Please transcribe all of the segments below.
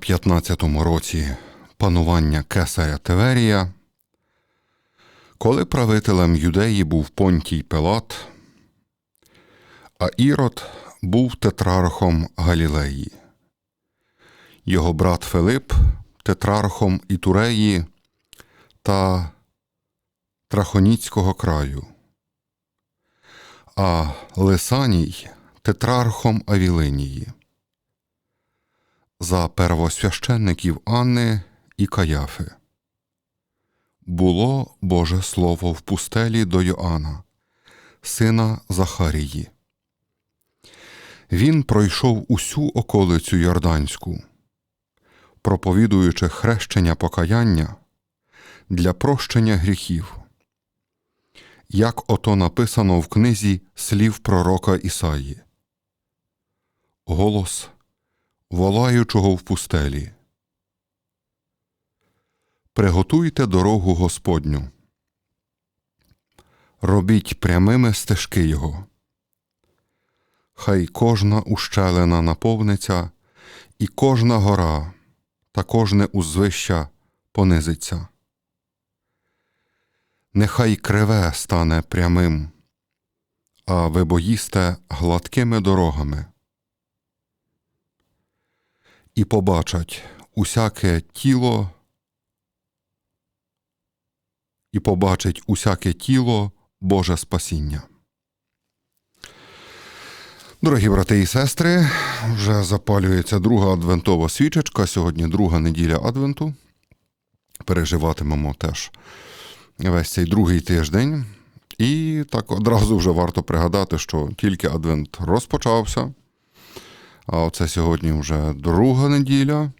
на 15-му році панування кесаря Теверія, коли правителем юдеї був Понтій Пилат, а Ірод був тетрархом Галілеї, його брат Филип тетрархом Ітуреї та Трахоніцького краю, а Лисаній тетрархом Авілинії за первосвященників Анни і Каяфи. Було Боже Слово в пустелі до Йоанна, сина Захарії. Він пройшов усю околицю Йорданську, проповідуючи хрещення покаяння для прощення гріхів, як ото написано в книзі слів пророка Ісаї. Голос волаючого в пустелі. Приготуйте дорогу Господню. Робіть прямими стежки Його. Хай кожна ущелина наповниться, і кожна гора та кожне узвища понизиться. Нехай криве стане прямим, а ви боїсте гладкими дорогами і побачать усяке тіло, і побачить усяке тіло Боже спасіння. Дорогі брати і сестри, вже запалюється друга адвентова свічечка. Сьогодні друга неділя Адвенту. Переживатимемо теж весь цей другий тиждень. І так одразу вже варто пригадати, що тільки Адвент розпочався. Оце сьогодні вже друга неділя.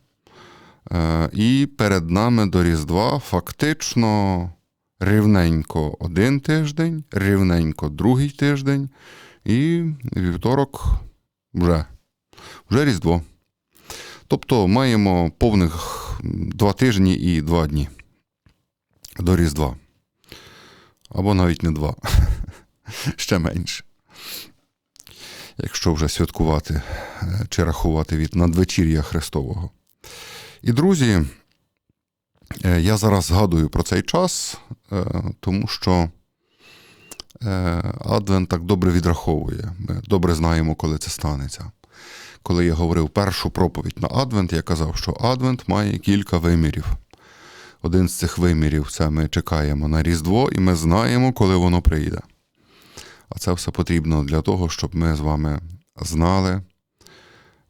Е, І перед нами до Різдва фактично рівненько один тиждень, рівненько другий тиждень, і вівторок вже, вже Різдво. Тобто маємо повних два тижні і два дні до Різдва. Або навіть не два, ще менше якщо вже святкувати е, чи рахувати від надвечір'я Христового. І, друзі, е, я зараз згадую про цей час, е, тому що Адвент так добре відраховує. Ми добре знаємо, коли це станеться. Коли я говорив першу проповідь на Адвент, я казав, що Адвент має кілька вимірів. Один з цих вимірів це ми чекаємо на Різдво, і ми знаємо, коли воно прийде. А це все потрібно для того, щоб ми з вами знали.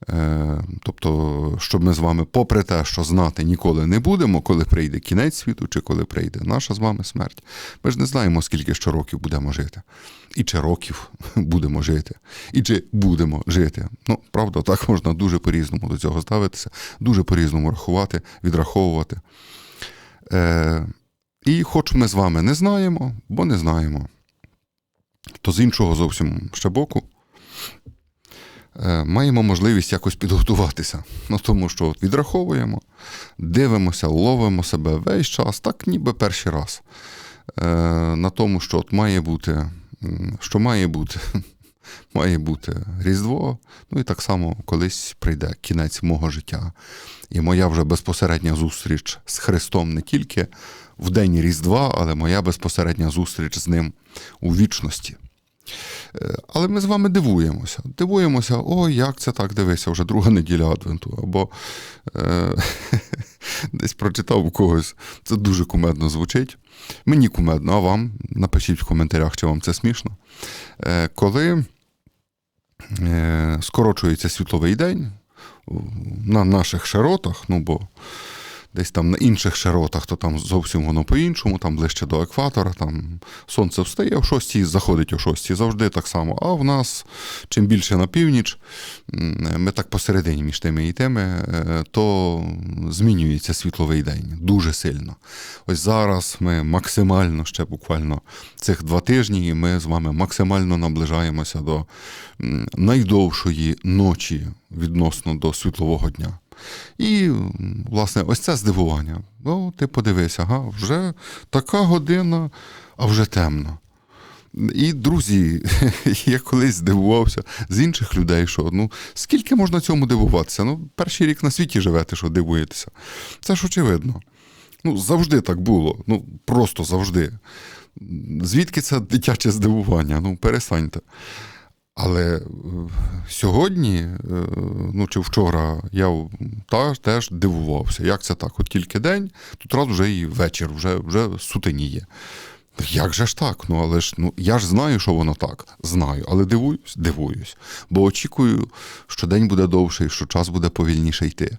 Е, тобто, щоб ми з вами, попри те, що знати ніколи не будемо, коли прийде кінець світу, чи коли прийде наша з вами смерть. Ми ж не знаємо, скільки ще років будемо жити, і чи років будемо жити, і чи будемо жити. Ну, правда, так можна дуже по-різному до цього ставитися, дуже по-різному рахувати, відраховувати. Е, І хоч ми з вами не знаємо, бо не знаємо то з іншого зовсім ще боку е, маємо можливість якось підготуватися. Ну, Тому що от відраховуємо, дивимося, ловимо себе весь час, так ніби перший раз. Е, на тому, що от має бути, що має бути. Має бути Різдво, ну і так само колись прийде кінець мого життя. І моя вже безпосередня зустріч з Христом не тільки в день Різдва, але моя безпосередня зустріч з ним у вічності. Е, але ми з вами дивуємося. Дивуємося, о, як це так дивися, вже друга неділя Адвенту. Або е, десь прочитав у когось. Це дуже кумедно звучить. Мені кумедно, а вам напишіть в коментарях, чи вам це смішно. Е, Коли е, скорочується світловий день на наших широтах, ну бо десь там на інших широтах, то там зовсім воно по-іншому, там ближче до екватора, там сонце встає о 6 заходить о 6 завжди так само. А в нас чим більше на північ, ми так посередині між тими і тими, е, то змінюється світловий день дуже сильно. Ось зараз ми максимально ще буквально цих два тижні, ми з вами максимально наближаємося до найдовшої ночі відносно до світлового дня. І, власне, ось це здивування. Ну, ти подивися, ага, вже така година, а вже темно. І, друзі, я колись здивувався з інших людей, що ну скільки можна цьому дивуватися? Ну, перший рік на світі живете, що дивуєтеся. Це ж очевидно. Ну, завжди так було. Ну, просто завжди. Звідки це дитяче здивування? Ну, перестаньте. Але е, сьогодні, е, ну чи вчора, я теж дивувався, як це так? От тільки день, тут раз вже і вечір, вже вже сутеніє. Як же ж так? Ну але ж ну я ж знаю, що воно так. Знаю, але дивуюсь, дивуюсь. Бо очікую, що день буде довший, що час буде повільніше йти,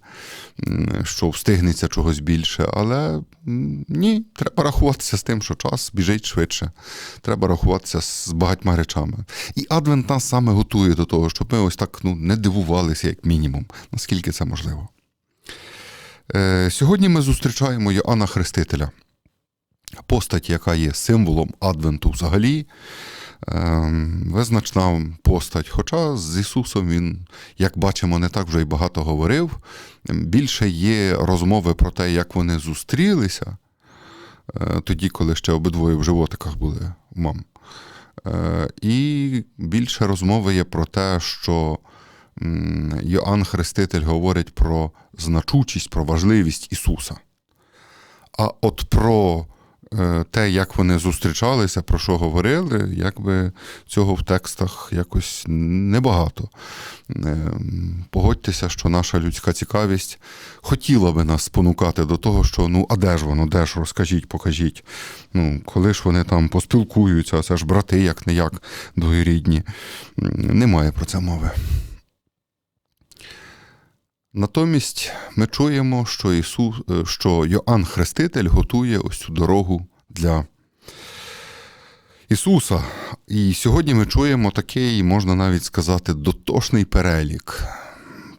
що встигнеться чогось більше. Але ні, треба рахуватися з тим, що час біжить швидше. Треба рахуватися з багатьма речами. І Адвент нас саме готує до того, щоб ми ось так ну, не дивувалися, як мінімум, наскільки це можливо. Е, Сьогодні ми зустрічаємо Йоанна Хрестителя постать, яка є символом Адвенту взагалі. Ем, Визначна постать. Хоча з Ісусом він, як бачимо, не так вже й багато говорив. Більше є розмови про те, як вони зустрілися, е, тоді, коли ще обидвоє в животиках були мам. Е, І більше розмови є про те, що Йоанн Хреститель говорить про значучість, про важливість Ісуса. А от про те, як вони зустрічалися, про що говорили, якби цього в текстах якось небагато. Е, Погодьтеся, що наша людська цікавість хотіла би нас спонукати до того, що ну, а де ж воно, де ж, розкажіть, покажіть. Ну, коли ж вони там поспілкуються, це ж брати, як не як двоюрідні. Немає про це мови. Натомість ми чуємо, що Ісус, е, що Йоанн Хреститель готує ось цю дорогу для Ісуса. І сьогодні ми чуємо такий, можна навіть сказати, дотошний перелік.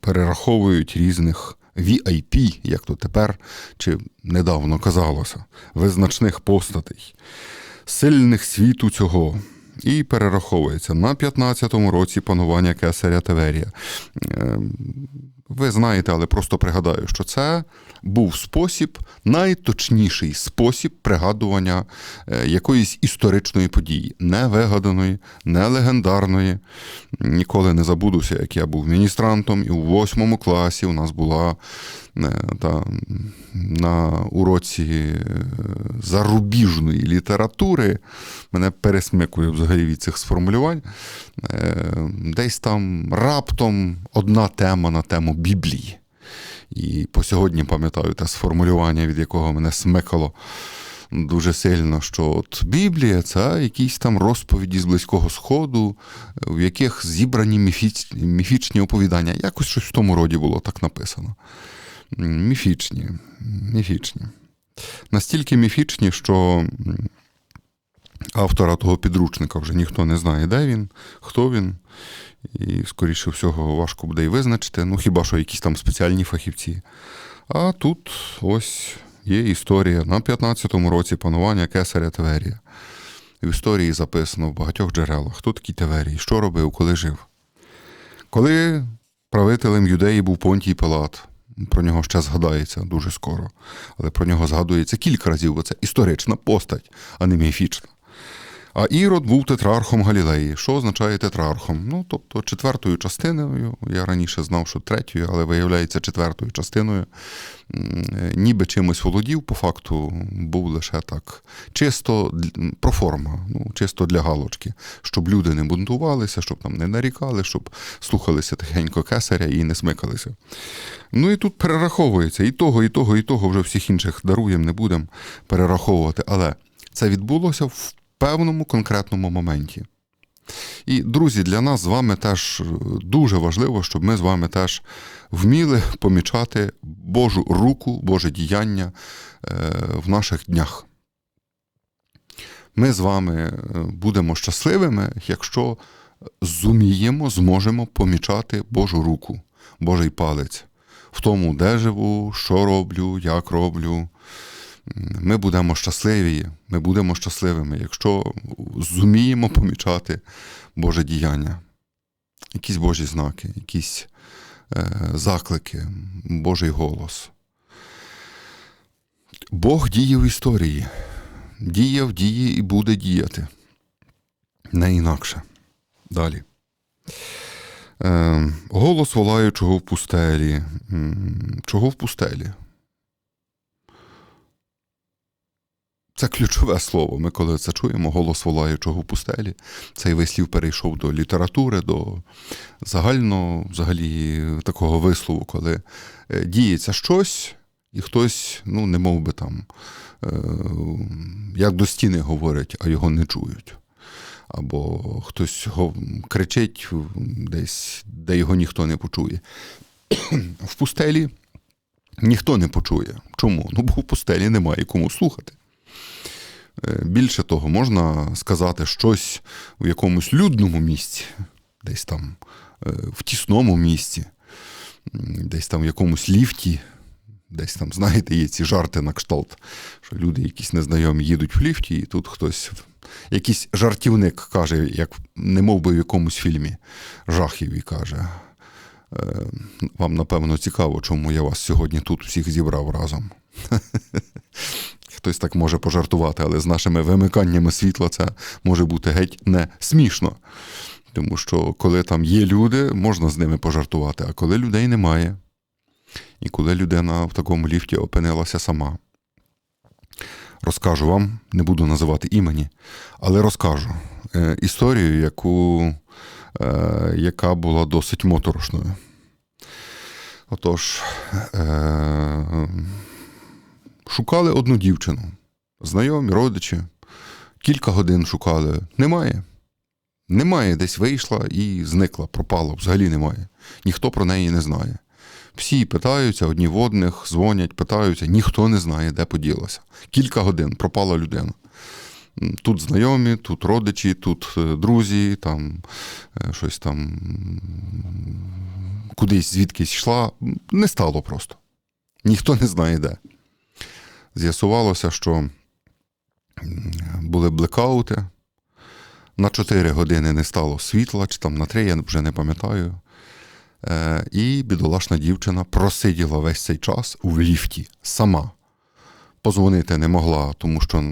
Перераховують різних VIP, як то тепер чи недавно казалося, визначних постатей, сильних світу цього. І перераховується на 15-му році панування кесаря Теверія. Ви знаєте, але просто пригадаю, що це був спосіб, найточніший спосіб пригадування е, якоїсь історичної події, не вигаданої, не легендарної. Ніколи не забудуся, як я був міністрантом, і у восьмому класі у нас була та, на уроці е, зарубіжної літератури. Мене пересмикує взагалі від цих сформулювань. Е, Десь там раптом одна тема на тему Біблії. І по сьогодні пам'ятаю те сформулювання, від якого мене смикало дуже сильно, що от Біблія це якісь там розповіді з Близького Сходу, в яких зібрані міфіч... міфічні оповідання. Якось щось в тому роді було так написано. Міфічні, міфічні. Настільки міфічні, що автора того підручника вже ніхто не знає, де він, хто він. І, скоріше всього, важко буде і визначити, ну хіба що якісь там спеціальні фахівці. А тут ось є історія на 15-му році панування кесаря Теверія. В історії записано в багатьох джерелах, хто такий Теверій, що робив, коли жив. Коли правителем юдеї був Понтій Пилат, про нього ще згадається дуже скоро, але про нього згадується кілька разів, бо це історична постать, а не міфічна. А Ірод був тетрархом Галілеї. Що означає тетрархом? Ну, тобто четвертою частиною, я раніше знав, що третьою, але виявляється четвертою частиною, ніби чимось володів, по факту був лише так. Чисто проформа, ну, чисто для галочки, щоб люди не бунтувалися, щоб там не нарікали, щоб слухалися тихенько кесаря і не смикалися. Ну і тут перераховується і того, і того, і того, вже всіх інших даруємо, не будемо перераховувати. Але це відбулося в певному конкретному моменті. І, друзі, для нас з вами теж е, дуже важливо, щоб ми з вами теж вміли помічати Божу руку, Боже діяння е, в наших днях. Ми з вами е, будемо щасливими, якщо зуміємо, зможемо помічати Божу руку, Божий палець в тому, де живу, що роблю, як роблю. Ми будемо щасливі, ми будемо щасливими, якщо зуміємо помічати Боже діяння, якісь Божі знаки, якісь е, заклики, Божий голос. Бог діє в історії, діяв, діє і буде діяти. Не інакше. Далі. Е, голос волаючого в пустелі. Чого в пустелі? Це ключове слово. Ми коли це чуємо, голос волаючого в пустелі. Цей вислів перейшов до літератури, до загально взагалі такого вислову, коли е, діється щось, і хтось, ну, не мов би там, е, як до стіни говорять, а його не чують. Або хтось кричить десь, де його ніхто не почує. В пустелі ніхто не почує. Чому? Ну, бо в пустелі немає кому слухати. Е, Більше того, можна сказати щось в якомусь людному місці, десь там е, в тісному місці, десь там в якомусь ліфті, десь там, знаєте, є ці жарти на кшталт, що люди якісь незнайомі їдуть в ліфті, і тут хтось, якийсь жартівник каже, як не мов би в якомусь фільмі жахів і каже. е, Вам, напевно, цікаво, чому я вас сьогодні тут всіх зібрав разом. Хтось так може пожартувати, але з нашими вимиканнями світла це може бути геть не смішно. Тому що коли там є люди, можна з ними пожартувати, а коли людей немає, і коли людина в такому ліфті опинилася сама. Розкажу вам, не буду називати імені, але розкажу е, історію, яку, е, яка була досить моторошною. Отож, е, шукали одну дівчину, знайомі, родичі, кілька годин шукали. Немає. Немає, десь вийшла і зникла, пропала, взагалі немає. Ніхто про неї не знає. Всі питаються, одні в одних, дзвонять, питаються, ніхто не знає, де поділася. Кілька годин пропала людина. Тут знайомі, тут родичі, тут е, друзі, там е, щось там кудись звідкись йшла. Не стало просто. Ніхто не знає де. З'ясувалося, що були блекаути. На 4 години не стало світла, чи там на 3, я вже не пам'ятаю. Е, і бідолашна дівчина просиділа весь цей час у ліфті сама. Позвонити не могла, тому що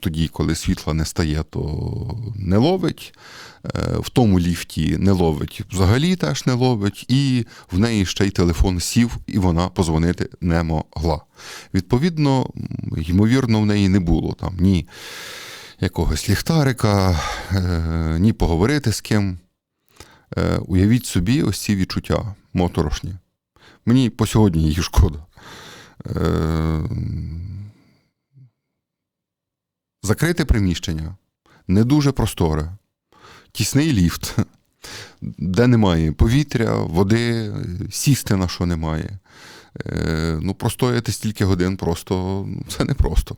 тоді, коли світла не стає, то не ловить. Е, В тому ліфті не ловить, взагалі теж не ловить, і в неї ще й телефон сів, і вона позвонити не могла. Відповідно, ймовірно, в неї не було там ні якогось ліхтарика, е, ні поговорити з ким. Е, Уявіть собі ось ці відчуття моторошні. Мені по сьогодні її шкода. Е, Закрите приміщення, не дуже просторе, тісний ліфт, де немає повітря, води, сісти на що немає. Е, Ну, простояти стільки годин просто ну, це не просто.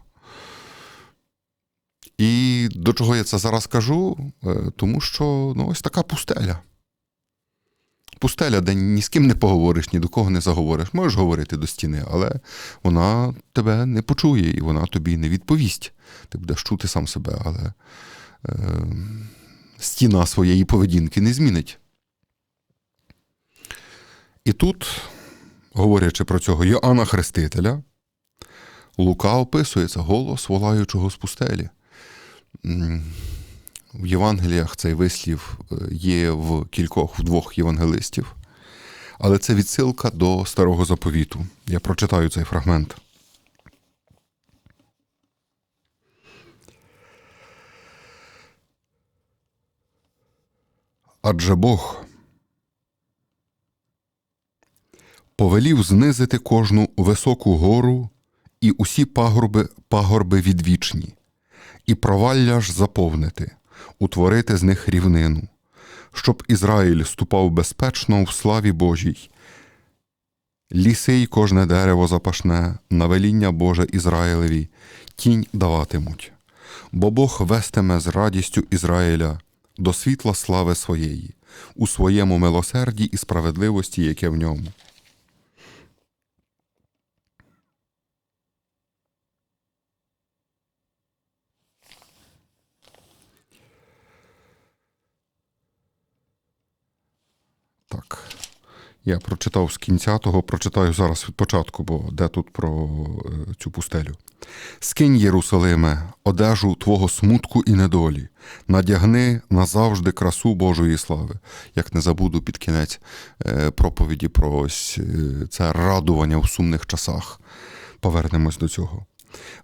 І до чого я це зараз кажу? Е, Тому що ну, ось така пустеля. Пустеля, де ні з ким не поговориш, ні до кого не заговориш. Можеш говорити до стіни, але вона тебе не почує і вона тобі не відповість. Ти будеш чути сам себе, але е, стіна своєї поведінки не змінить. І тут, говорячи про цього Йоанна Хрестителя, Лука описується голос волаючого з пустелі. В Євангеліях цей вислів е, є в кількох в двох євангелистів, але це відсилка до старого заповіту. Я прочитаю цей фрагмент. Адже Бог повелів знизити кожну високу гору і усі пагорби, пагорби відвічні, і провалля ж заповнити, утворити з них рівнину, щоб Ізраїль ступав безпечно в славі Божій. Ліси й кожне дерево запашне, на веління Боже Ізраїлеві, тінь даватимуть, бо Бог вестиме з радістю Ізраїля до світла слави своєї, у своєму милосерді і справедливості, яке в ньому. Так. Я прочитав з кінця того, прочитаю зараз від початку, бо де тут про е, цю пустелю. Скинь, Єрусалиме, одежу твого смутку і недолі, надягни назавжди красу Божої слави. Як не забуду під кінець е, проповіді про ось е, це радування в сумних часах. Повернемось до цього.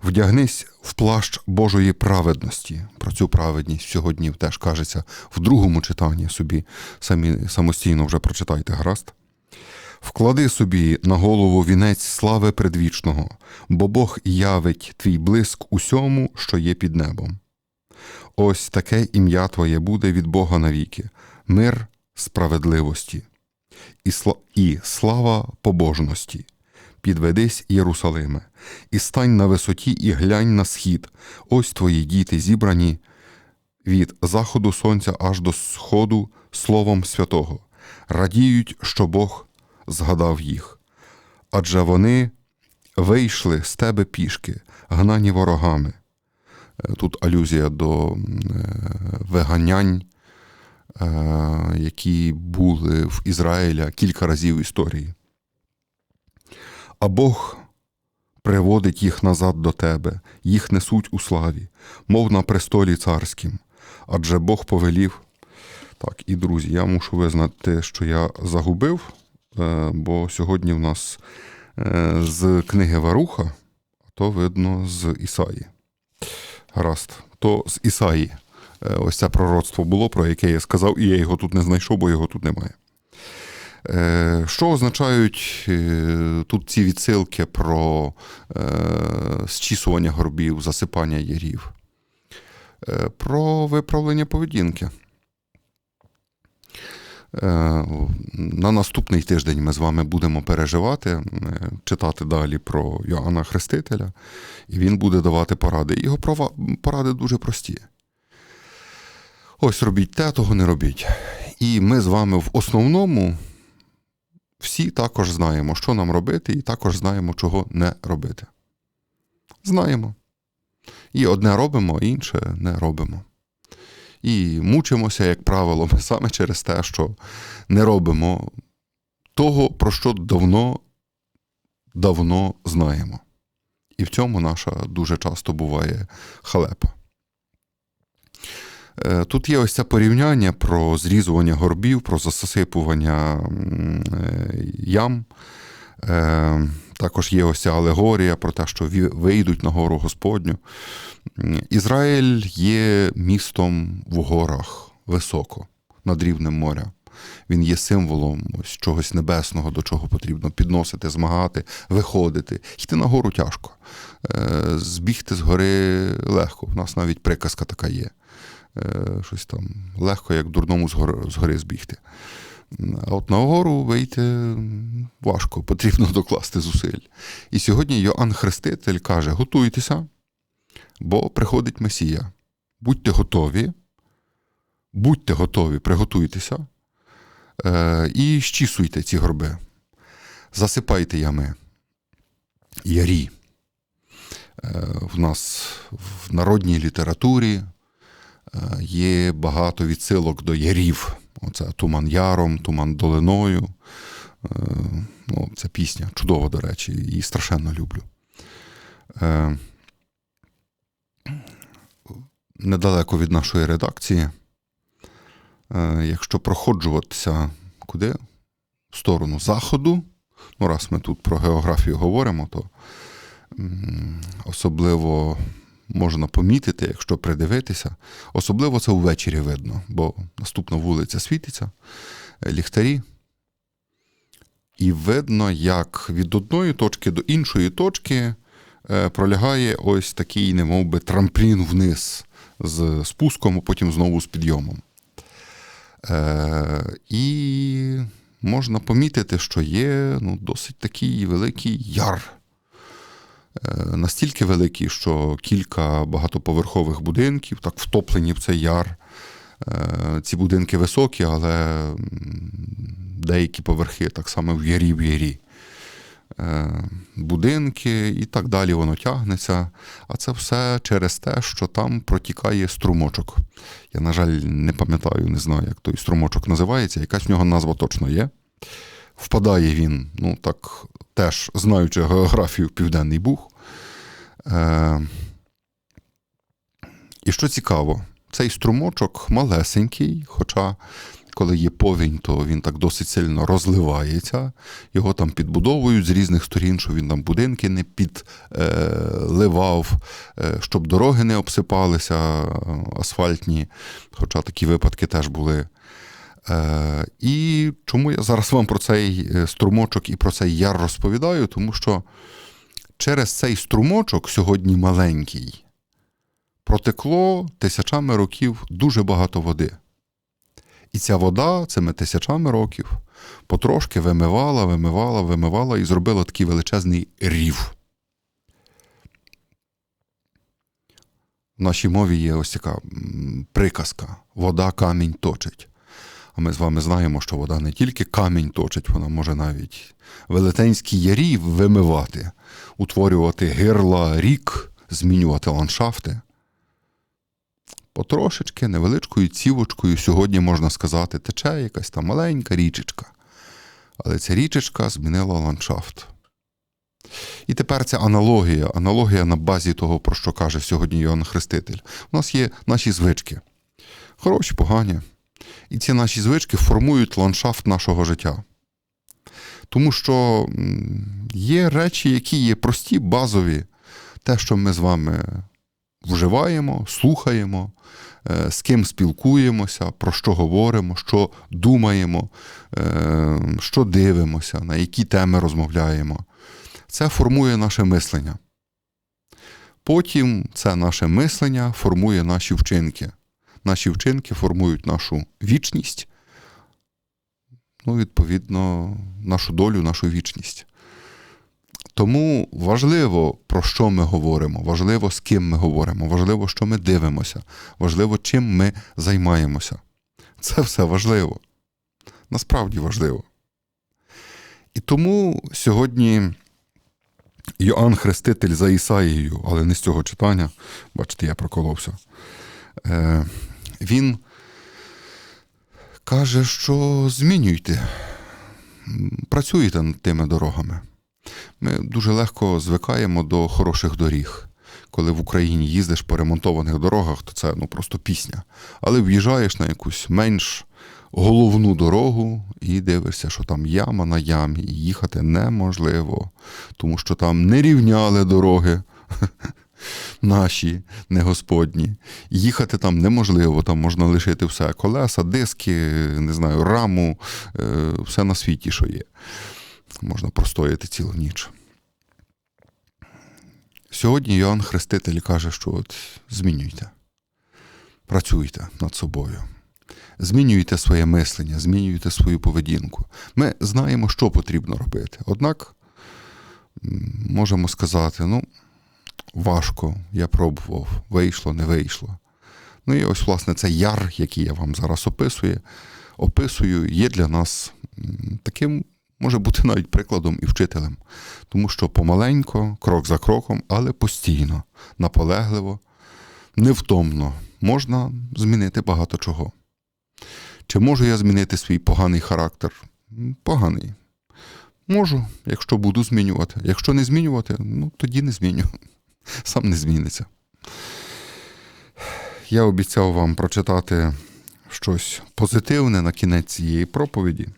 Вдягнись в плащ Божої праведності. Про цю праведність сьогодні теж кажеться в другому читанні собі самі самостійно вже прочитайте гаразд. Вклади собі на голову вінець слави предвічного, бо Бог явить твій блиск усьому, що є під небом. Ось таке ім'я Твоє буде від Бога навіки, мир справедливості і, слава побожності. Підведись, Єрусалиме, і стань на висоті, і глянь на схід. Ось твої діти зібрані від заходу сонця аж до сходу Словом Святого, радіють, що Бог згадав їх. Адже вони вийшли з тебе пішки, гнані ворогами. Е, Тут алюзія до е, виганянь, е, які були в Ізраїля кілька разів в історії. А Бог приводить їх назад до тебе, їх несуть у славі, мов на престолі царськім. Адже Бог повелів. Так, і друзі, я мушу визнати, що я загубив, е, бо сьогодні в нас е, з книги Варуха, а то видно з Ісаї. Гаразд, то з Ісаї. Е, Ось це пророцтво було, про яке я сказав, і я його тут не знайшов, бо його тут немає. Е, Що означають е, тут ці відсилки про е, зчісування горбів, засипання ярів? Про виправлення поведінки. На наступний тиждень ми з вами будемо переживати, читати далі про Йоанна Хрестителя, і він буде давати поради. Його поради дуже прості. Ось робіть те, того не робіть. І ми з вами в основному всі також знаємо, що нам робити, і також знаємо, чого не робити. Знаємо. І одне робимо, інше не робимо. І мучимося, як правило, саме через те, що не робимо того, про що давно, давно знаємо. І в цьому наша дуже часто буває халепа. Е, Тут є ось це порівняння про зрізування горбів, про засипування е, ям. Е, Також є ось ця алегорія про те, що вийдуть на гору Господню. Ізраїль є містом в горах високо, над рівнем моря. Він є символом ось чогось небесного, до чого потрібно підносити, змагати, виходити. Йти на гору тяжко. Збігти з гори легко. У нас навіть приказка така є. Е, Щось там легко, як дурному з гори, з збігти. А от на гору вийти важко, потрібно докласти зусиль. І сьогодні Йоанн Хреститель каже: готуйтеся, бо приходить Месія. Будьте готові, будьте готові, приготуйтеся е, і щісуйте ці горби. Засипайте ями. Ярі. Е, в нас в народній літературі є багато відсилок до ярів. Оце Туман Яром, Туман Долиною. Е, Ну, це пісня чудова, до речі, її страшенно люблю. Е, Недалеко від нашої редакції. Е, Якщо проходжуватися куди? В сторону заходу. Ну, раз ми тут про географію говоримо, то особливо можна помітити, якщо придивитися. Особливо це ввечері видно, бо наступна вулиця світиться, е, ліхтарі. І видно, як від одної точки до іншої точки е, пролягає ось такий, немов би, трамплін вниз з спуском, а потім знову з підйомом. Е, і можна помітити, що є ну, досить такий великий яр. Е, настільки великий, що кілька багатоповерхових будинків так втоплені в цей яр. Е, Ці будинки високі, але деякі поверхи так само в ярі в ярі. Е, Будинки і так далі воно тягнеться. А це все через те, що там протікає струмочок. Я, на жаль, не пам'ятаю, не знаю, як той струмочок називається. Якась в нього назва точно є. Впадає він, ну так, теж знаючи географію Південний Буг. Е, і що цікаво, цей струмочок малесенький, хоча коли є повінь, то він так досить сильно розливається. Його там підбудовують з різних сторін, щоб він там будинки не підливав, е, щоб дороги не обсипалися асфальтні, хоча такі випадки теж були. Е, І чому я зараз вам про цей е, струмочок і про цей яр розповідаю? Тому що через цей струмочок, сьогодні маленький, протекло тисячами років дуже багато води. І ця вода цими тисячами років потрошки вимивала, вимивала, вимивала і зробила такий величезний рів. В нашій мові є ось така приказка: вода камінь точить. А ми з вами знаємо, що вода не тільки камінь точить, вона може навіть велетенські ярі вимивати, утворювати гирла рік, змінювати ландшафти. Потрошечки, невеличкою цівочкою, сьогодні можна сказати, тече якась там маленька річечка. Але ця річечка змінила ландшафт. І тепер ця аналогія, аналогія на базі того, про що каже сьогодні Йоанн Хреститель. У нас є наші звички. Хороші, погані. І ці наші звички формують ландшафт нашого життя. Тому що є речі, які є прості, базові, те, що ми з вами вживаємо, слухаємо, е, з ким спілкуємося, про що говоримо, що думаємо, е, що дивимося, на які теми розмовляємо. Це формує наше мислення. Потім це наше мислення формує наші вчинки. Наші вчинки формують нашу вічність, ну, відповідно, нашу долю, нашу вічність. Тому важливо, про що ми говоримо, важливо, з ким ми говоримо, важливо, що ми дивимося, важливо, чим ми займаємося. Це все важливо. Насправді важливо. І тому сьогодні Йоанн Хреститель за Ісаїєю, але не з цього читання, бачите, я проколовся. Він каже, що змінюйте, працюйте над тими дорогами. Ми дуже легко звикаємо до хороших доріг. Коли в Україні їздиш по ремонтованих дорогах, то це ну, просто пісня. Але в'їжджаєш на якусь менш головну дорогу і дивишся, що там яма на ямі, і їхати неможливо, тому що там не рівняли дороги наші, не господні. Їхати там неможливо, там можна лишити все: колеса, диски, не знаю, раму, е, все на світі, що є можна простояти цілу ніч. Сьогодні Йоанн Хреститель каже, що от змінюйте, працюйте над собою, змінюйте своє мислення, змінюйте свою поведінку. Ми знаємо, що потрібно робити. Однак можемо сказати, ну, важко, я пробував, вийшло, не вийшло. Ну і ось, власне, цей яр, який я вам зараз описую, описую, є для нас таким може бути навіть прикладом і вчителем, тому що помаленько, крок за кроком, але постійно, наполегливо, невтомно можна змінити багато чого. Чи можу я змінити свій поганий характер? Поганий. Можу, якщо буду змінювати. Якщо не змінювати, ну тоді не зміню. Сам не зміниться. Я обіцяв вам прочитати щось позитивне на кінець цієї проповіді.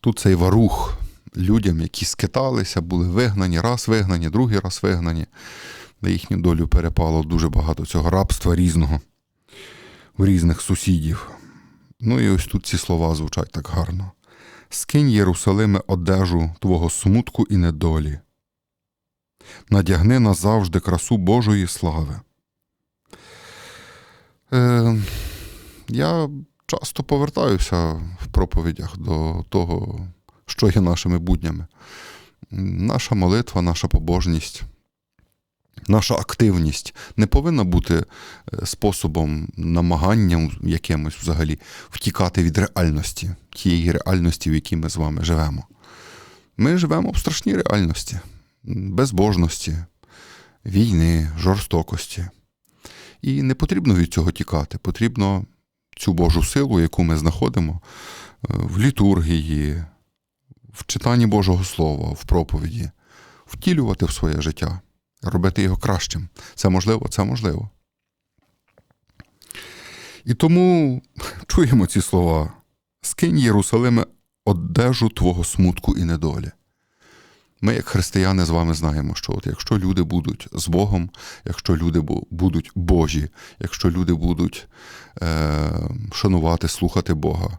Тут цей варух людям, які скиталися, були вигнані, раз вигнані, другий раз вигнані. На їхню долю перепало дуже багато цього рабства різного в різних сусідів. Ну і ось тут ці слова звучать так гарно. Скинь Єрусалиме одежу твого смутку і недолі. Надягни назавжди красу Божої слави. Е, Я часто повертаюся в проповідях до того, що є нашими буднями. Наша молитва, наша побожність, наша активність не повинна бути е, способом намаганням якимось взагалі втікати від реальності, тієї реальності, в якій ми з вами живемо. Ми живемо в страшній реальності, безбожності, війни, жорстокості. І не потрібно від цього тікати, потрібно цю Божу силу, яку ми знаходимо е, в літургії, в читанні Божого Слова, в проповіді, втілювати в своє життя, робити його кращим. Це можливо, це можливо. І тому чуємо ці слова: скинь Єрусалиме одежу твого смутку і недолі. Ми, як християни, з вами знаємо, що от якщо люди будуть з Богом, якщо люди будуть Божі, якщо люди будуть е, шанувати, слухати Бога,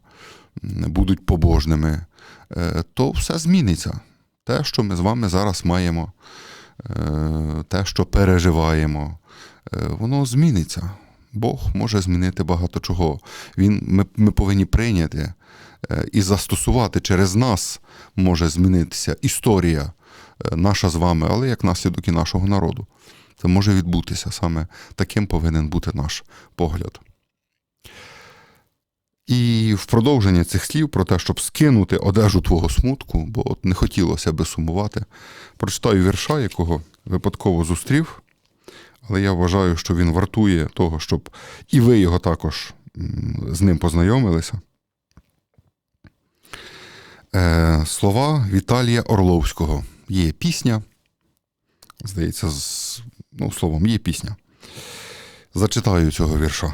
будуть побожними, е, то все зміниться. Те, що ми з вами зараз маємо, те, що переживаємо, е, воно зміниться. Бог може змінити багато чого. Він, ми, ми повинні прийняти е, і застосувати через нас може змінитися історія е, наша з вами, але як наслідок і нашого народу. Це може відбутися саме таким повинен бути наш погляд. І в продовження цих слів про те, щоб скинути одежу твого смутку, бо от не хотілося би сумувати, прочитаю вірша, якого випадково зустрів, але я вважаю, що він вартує того, щоб і ви його також з ним познайомилися. Е, слова Віталія Орловського. Є пісня. Здається, з, ну, словом, є пісня. Зачитаю цього вірша.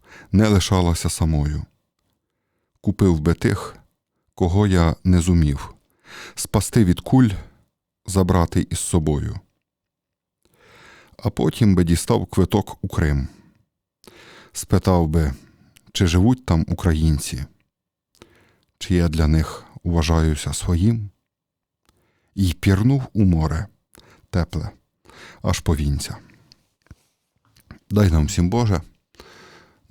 не лишалася самою. Купив би тих, кого я не зумів, спасти від куль, забрати із собою. А потім би дістав квиток у Крим. Спитав би, чи живуть там українці, чи я для них вважаюся своїм, і пірнув у море тепле, аж повінця. Дай нам всім Боже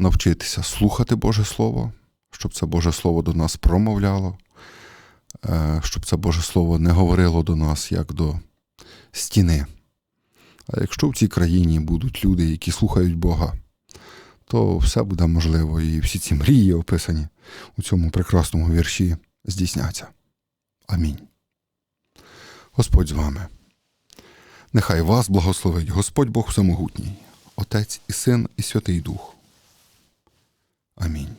навчитися слухати Боже Слово, щоб це Боже Слово до нас промовляло, е, щоб це Боже Слово не говорило до нас як до стіни. А якщо в цій країні будуть люди, які слухають Бога, то все буде можливо, і всі ці мрії, описані у цьому прекрасному вірші, здійсняться. Амінь. Господь з вами. Нехай вас благословить Господь Бог Всемогутній, Отець і Син і Святий Дух. Амінь.